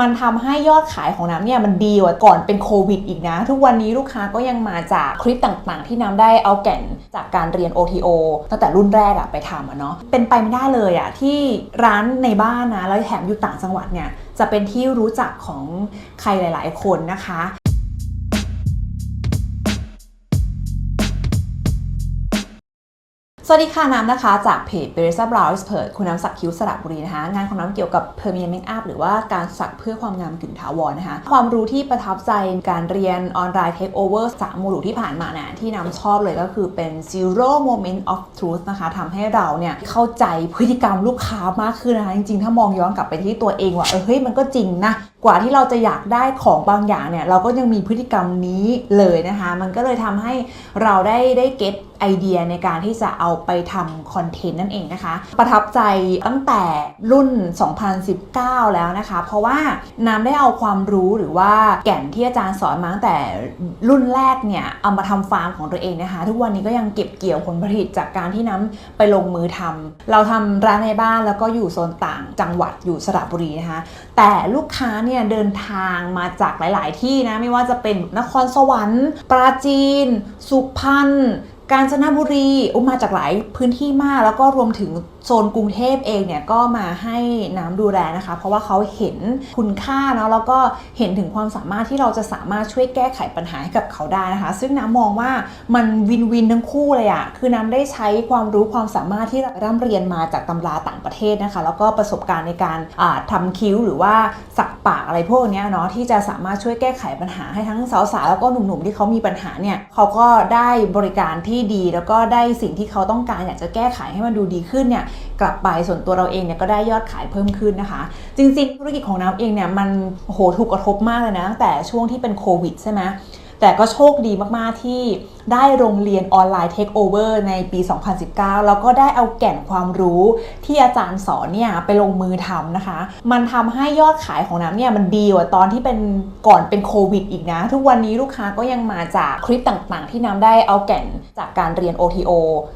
มันทำให้ยอดขายของน้ำเนี่ยมันดีกว่าก่อนเป็นโควิดอีกนะ ทุกวันนี้ลูกค้าก็ยังมาจากคลิปต่างๆ ที่น้ำได้เอาแก่นจากการเรียน OTO ตั้งแต่รุ่นแรกอะไปทำอะเนาะเป็นไปไม่ได้เลยอะที่ร้านในบ้านนะแล้วแถมอยู่ต่างจังหวัดเนี่ยจะเป็นที่รู้จักของใครหลาย ๆ คนนะคะ สวัสดีค่ะน้ำนะคะ จากเพจ b e r e s a Brow Expert คุณน้ำสักคิ้วสระบุรีนะคะ งานของน้ำเกี่ยวกับ Permanent Makeup หรือว่าการสักเพื่อความงามกึ่งถาวรนะคะ ความรู้ที่ประทับใจการเรียนออนไลน์ Take Over 3โมดูลที่ผ่านมาเนี่ยที่น้ำชอบเลยก็คือเป็น Zero Moment of Truth นะคะทำให้เราเนี่ยเข้าใจพฤติกรรมลูกค้ามากขึ้นนะคะ จริงๆ ถ้ามองย้อนกลับไปที่ตัวเองว่าเออเฮ้ยมันก็จริงนะกว่าที่เราจะอยากได้ของบางอย่างเนี่ยเราก็ยังมีพฤติกรรมนี้เลยนะคะ มันก็เลยทำให้เราได้ได้เก็ตไอเดียในการที่จะเอาไปทำคอนเทนต์นั่นเองนะคะ ประทับใจตั้งแต่รุ่น 2019 แล้วนะคะ เพราะว่าน้ำได้เอาความรู้หรือว่าแก่นที่อาจารย์สอนมาตั้งแต่รุ่นแรกเนี่ย เอามาทำฟาร์มของตัวเองนะคะ ทุกวันนี้ก็ยังเก็บเกี่ยวผลผลิตจากการที่น้ำไปลงมือทำเราทำร้านในบ้านแล้วก็อยู่โซนต่างจังหวัดอยู่สระบุรีนะคะ แต่ลูกค้าเนี่ยเดินทางมาจากหลาย ๆ ที่นะไม่ว่าจะเป็นนครสวรรค์ ปราจีน สุพรรณกาญจนบุรีอุมาจากหลายพื้นที่มากแล้วก็รวมถึงโซนกรุงเทพเองเนี่ยก็มาให้น้ำดูแลนะคะ เพราะว่าเขาเห็นคุณค่าเนาะแล้วก็เห็นถึงความสามารถที่เราจะสามารถช่วยแก้ไขปัญหาให้กับเขาได้นะคะ ซึ่งน้ำมองว่ามันวินวินทั้งคู่เลยอะคือน้ำได้ใช้ความรู้ความสามารถที่ร่ำเรียนมาจากตำราต่างประเทศนะคะ แล้วก็ประสบการณ์ในการอ่าทำคิ้วหรือว่าสักปากอะไรพวกนี้เนาะที่จะสามารถช่วยแก้ไขปัญหาให้ทั้งสาวๆแล้วก็หนุ่มๆที่เขามีปัญหาเนี่ยเขาก็ได้บริการที่ดีแล้วก็ได้สิ่งที่เขาต้องการอยากจะแก้ไขให้มันดูดีขึ้นเนี่ยกลับไปส่วนตัวเราเองเนี่ยก็ได้ยอดขายเพิ่มขึ้นนะคะ จริงๆ ธุรกิจของน้ำเองเนี่ยมันโหถูกกระทบมากเลยนะแต่ช่วงที่เป็นโควิดใช่ไหมแต่ก็โชคดีมากๆที่ ได้โรงเรียนออนไลน์ Take Over ในปี 2019 แล้วก็ได้เอาแก่นความรู้ที่อาจารย์สอนเนี่ยไปลงมือทำนะคะ มันทำให้ยอดขายของน้ำเนี่ยมันดีกว่าตอนที่เป็นก่อนเป็นโควิดอีกนะ ทุกวันนี้ลูกค้าก็ยังมาจากคลิปต่างๆ ที่น้ำได้เอาแก่นจากการเรียน OTO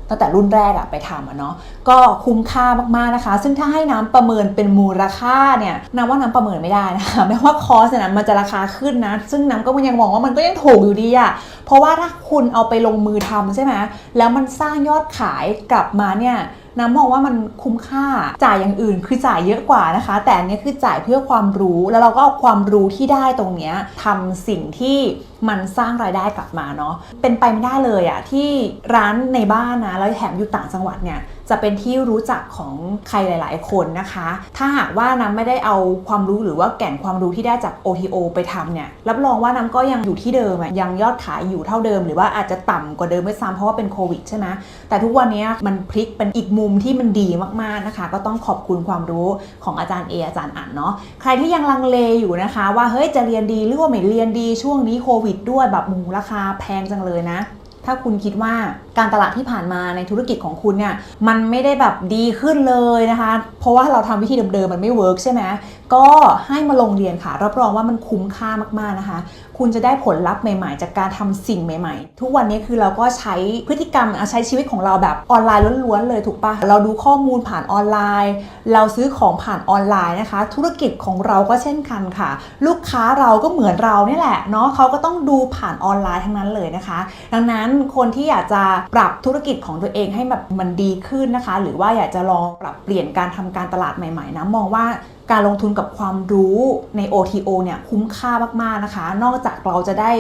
ตั้งแต่รุ่นแรกอะไปทำอะเนาะก็คุ้มค่ามากๆนะคะ ซึ่งถ้าให้น้ำประเมินเป็นมูลค่าเนี่ยน้ำว่าน้ำประเมินไม่ได้นะคะไม่ว่าคอสเนี่ยนะมันจะราคาขึ้นนะ ซึ่งน้ำก็ยังมองว่ามันก็ยังถูกอยู่ดีอะเพราะว่าถ้าคุณเอาไปลงมือทำใช่ไหมแล้วมันสร้างยอดขายกลับมาเนี่ยน้ำมองว่ามันคุ้มค่าจ่ายอย่างอื่นคือจ่ายเยอะกว่านะคะ แต่อันนี้คือจ่ายเพื่อความรู้แล้วเราก็เอาความรู้ที่ได้ตรงเนี้ยทำสิ่งที่ มันสร้างรายได้กลับมาเนาะเป็นไปไม่ได้เลยอะที่ร้านในบ้านนะแล้วแถมอยู่ต่างจังหวัดเนี่ยจะเป็นที่รู้จักของใครหลาย ๆ คนนะคะ ถ้าหากว่าน้ำไม่ได้เอาความรู้หรือว่าแก่นความรู้ที่ได้จาก OTO ไปทำเนี่ย รับรองว่าน้ำก็ยังอยู่ที่เดิมอะยังยอดขายอยู่เท่าเดิม หรือว่าอาจจะต่ำกว่าเดิมไม่ซ้ำเพราะว่าเป็นโควิดใช่ไหมแต่ทุกวันนี้มันพลิกเป็นอีกมุมที่มันดีมาก ๆ นะคะ ก็ต้องขอบคุณความรู้ของอาจารย์เออาจารย์อั๋นเนาะ ใครที่ยังลังเลอยู่นะคะ ว่าเฮ้ยจะเรียนดีหรือว่าไม่เรียนดีช่วงนี้โควิดด้วยแบบหมูราคาแพงจังเลยนะ ถ้าคุณคิดว่าการตลาดที่ผ่านมาในธุรกิจของคุณเนี่ยมันไม่ได้แบบดีขึ้นเลยนะคะ เพราะว่าเราทำวิธีเดิมๆมันไม่เวิร์กใช่ไหมก็ให้มาลงเรียนค่ะ รับรองว่ามันคุ้มค่ามากๆนะคะ คุณจะได้ผลลัพธ์ใหม่ๆ จากการทำสิ่งใหม่ๆ ทุกวันนี้คือเราก็ใช้พฤติกรรมอะใช้ชีวิตของเราแบบออนไลน์ล้วนๆเลยถูกปะเราดูข้อมูลผ่านออนไลน์ เราซื้อของผ่านออนไลน์นะคะ ธุรกิจของเราก็เช่นกันค่ะ ลูกค้าเราก็เหมือนเราเนี่ยแหละเนาะเขาก็ต้องดูผ่านออนไลน์ทั้งนั้นเลยนะคะ ดังนั้นคนที่อยากจะปรับธุรกิจของตัวเองให้แบบมันดีขึ้นนะคะ หรือว่าอยากจะลองปรับเปลี่ยนการทำการตลาดใหม่ๆนะมองว่าการลงทุนกับความรู้ใน OTO เนี่ยคุ้มค่ามากๆนะคะ นอกจากเราจะได้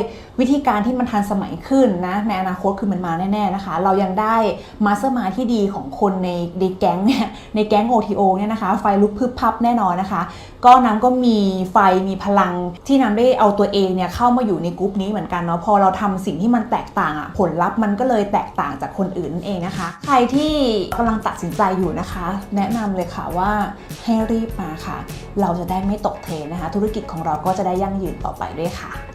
วิธีการที่มันทันสมัยขึ้นนะในอนาคตคือมันมาแน่ๆนะคะ เรายังได้มาสเตอร์มาที่ดีของคนในในแก๊งเนี่ยในแก๊ง OTO เนี่ยนะคะ ไฟลุกพึบพับแน่นอนนะคะ ก็น้ำก็มีไฟมีพลังที่น้ำได้เอาตัวเองเนี่ยเข้ามาอยู่ในกลุ่มนี้เหมือนกันเนาะพอเราทำสิ่งที่มันแตกต่างอะผลลัพธ์มันก็เลยแตกต่างจากคนอื่นนั่นเองนะคะ ใครที่กำลังตัดสินใจอยู่นะคะ แนะนำเลยค่ะว่าให้รีบมาค่ะ เราจะได้ไม่ตกเทรนนะคะ ธุรกิจของเราก็จะได้ยั่งยืนต่อไปด้วยค่ะ